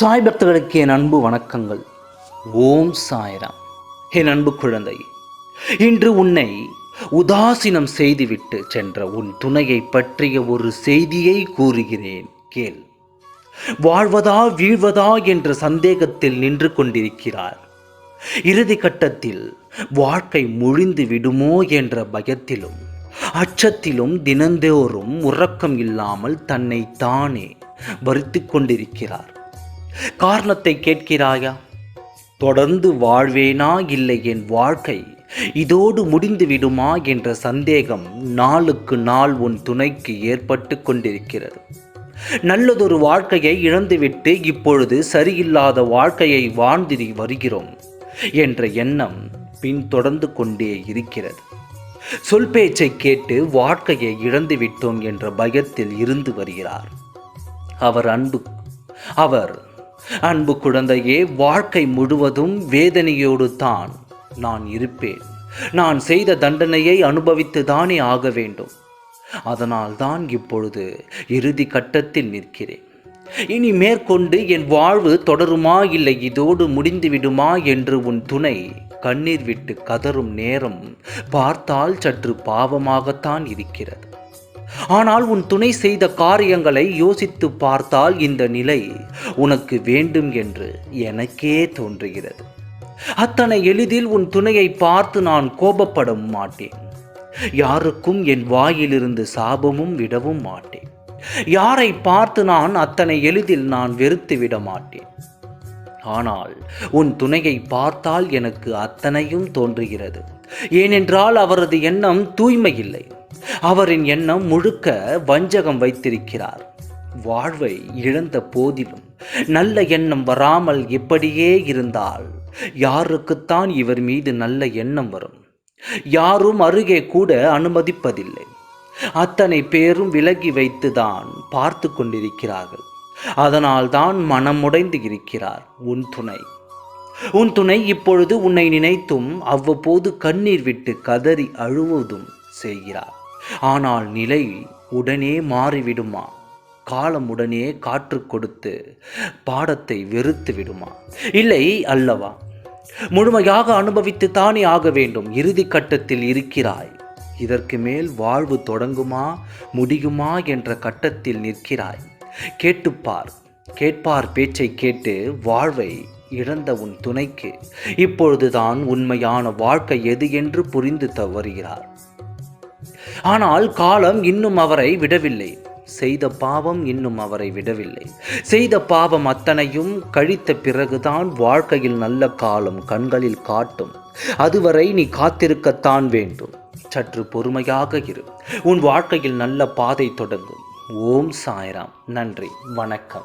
சாய் பக்தர்களுக்கு என் அன்பு வணக்கங்கள். ஓம் சாய்ராம். என் அன்பு குழந்தை இன்று உன்னை உதாசீனம் செய்துவிட்டு சென்ற உன் துணையை பற்றிய ஒரு செய்தியை கூறுகிறேன். கேள். வாழ்வதா வீழ்வதா என்ற சந்தேகத்தில் நின்று கொண்டிருக்கிறார். இறுதி கட்டத்தில் வாழ்க்கை முழிந்து விடுமோ என்ற பயத்திலும் அச்சத்திலும் தினந்தோறும் உறக்கம் இல்லாமல் தன்னை தானே வருத்தி கொண்டிருக்கிறார். காரணத்தை கேட்கிறாயா? தொடர்ந்து வாழ்வேனா இல்லை என் வாழ்க்கை? இதோடு முடிந்து விடுமா என்ற சந்தேகம் நாளுக்கு நாள் உன் துணைக்கு ஏற்பட்டு கொண்டிருக்கிறது. நல்லதொரு வாழ்க்கையை இழந்துவிட்டு இப்பொழுது சரியில்லாத வாழ்க்கையை வாழ்ந்து வருகிறோம் என்ற எண்ணம் பின்தொடர்ந்து கொண்டே இருக்கிறது. சொல் பேச்சை கேட்டு வாழ்க்கையை இழந்து விட்டோம் என்ற பயத்தில் இருந்து வருகிறார். அவர் அன்பு அவர் அன்பு குழந்தையே வாழ்க்கை முழுவதும் வேதனையோடு தான் நான் இருப்பேன். நான் செய்த தண்டனையை அனுபவித்து தானே ஆக வேண்டும். அதனால் தான் இப்பொழுது இறுதி கட்டத்தில் நிற்கிறேன். இனி மேற்கொண்டு என் வாழ்வு தொடருமா இல்லை இதோடு முடிந்து விடுமா என்று உன் துணை கண்ணீர் விட்டு கதறும் நேரம் பார்த்தால் சற்று பாவமாகத்தான் இருக்கிறது. ஆனால் உன் துணை செய்த காரியங்களை யோசித்து பார்த்தால் இந்த நிலை உனக்கு வேண்டும் என்று எனக்கே தோன்றுகிறது. அத்தனை எளிதில் உன் துணையை பார்த்து நான் கோபப்பட மாட்டேன். யாருக்கும் என் வாயிலிருந்து சாபமும் விடவும் மாட்டேன். யாரை பார்த்து நான் அத்தனை எளிதில் நான் வெறுத்து விட மாட்டேன். ஆனால் உன் துணையை பார்த்தால் எனக்கு அத்தனையும் தோன்றுகிறது. ஏனென்றால் அவரது எண்ணம் தூய்மை இல்லை அவரின் எண்ணம் முழுக்க வஞ்சகம் வைத்திருக்கிறார். வாழ்வை இழந்த போதிலும் நல்ல எண்ணம் வராமல் இப்படியே இருந்தால் யாருக்குத்தான் இவர் மீது நல்ல எண்ணம் வரும்? யாரும் அருகே கூட அனுமதிப்பதில்லை. அத்தனை பேரும் விலகி வைத்துதான் பார்த்து கொண்டிருக்கிறார்கள். அதனால் தான் மனமுடைந்து இருக்கிறார் உன் துணை. உன் துணை இப்பொழுது உன்னை நினைத்தும் அவ்வப்போது கண்ணீர் விட்டு கதறி அழுவதும் செய்கிறார். ஆனால் நிலை உடனே மாறிவிடுமா? காலம் உடனே காற்று கொடுத்து பாடத்தை வெறுத்து விடுமா? இல்லை அல்லவா? முழுமையாக அனுபவித்து தானே ஆக வேண்டும். இறுதி கட்டத்தில் இருக்கிறாய். இதற்கு மேல் வாழ்வு தொடங்குமா முடியுமா என்ற கட்டத்தில் நிற்கிறாய். கேட்டுப்பார். கேட்பார் பேச்சை கேட்டு வாழ்வை இழந்த உன் துணைக்கு. இப்பொழுதுதான் உண்மையான வாழ்க்கை எது என்று புரிந்து தவறுகிறார். ஆனால் காலம் இன்னும் அவரை விடவில்லை. செய்த பாவம் இன்னும் அவரை விடவில்லை. செய்த பாவம் அத்தனையும் கழித்த பிறகுதான் வாழ்க்கையில் நல்ல காலம் கண்களில் காட்டும். அதுவரை நீ காத்திருக்கத்தான் வேண்டும். சற்று பொறுமையாக இரு. உன் வாழ்க்கையில் நல்ல பாதை தொடங்கும். ஓம் சாய்ராம். நன்றி. வணக்கம்.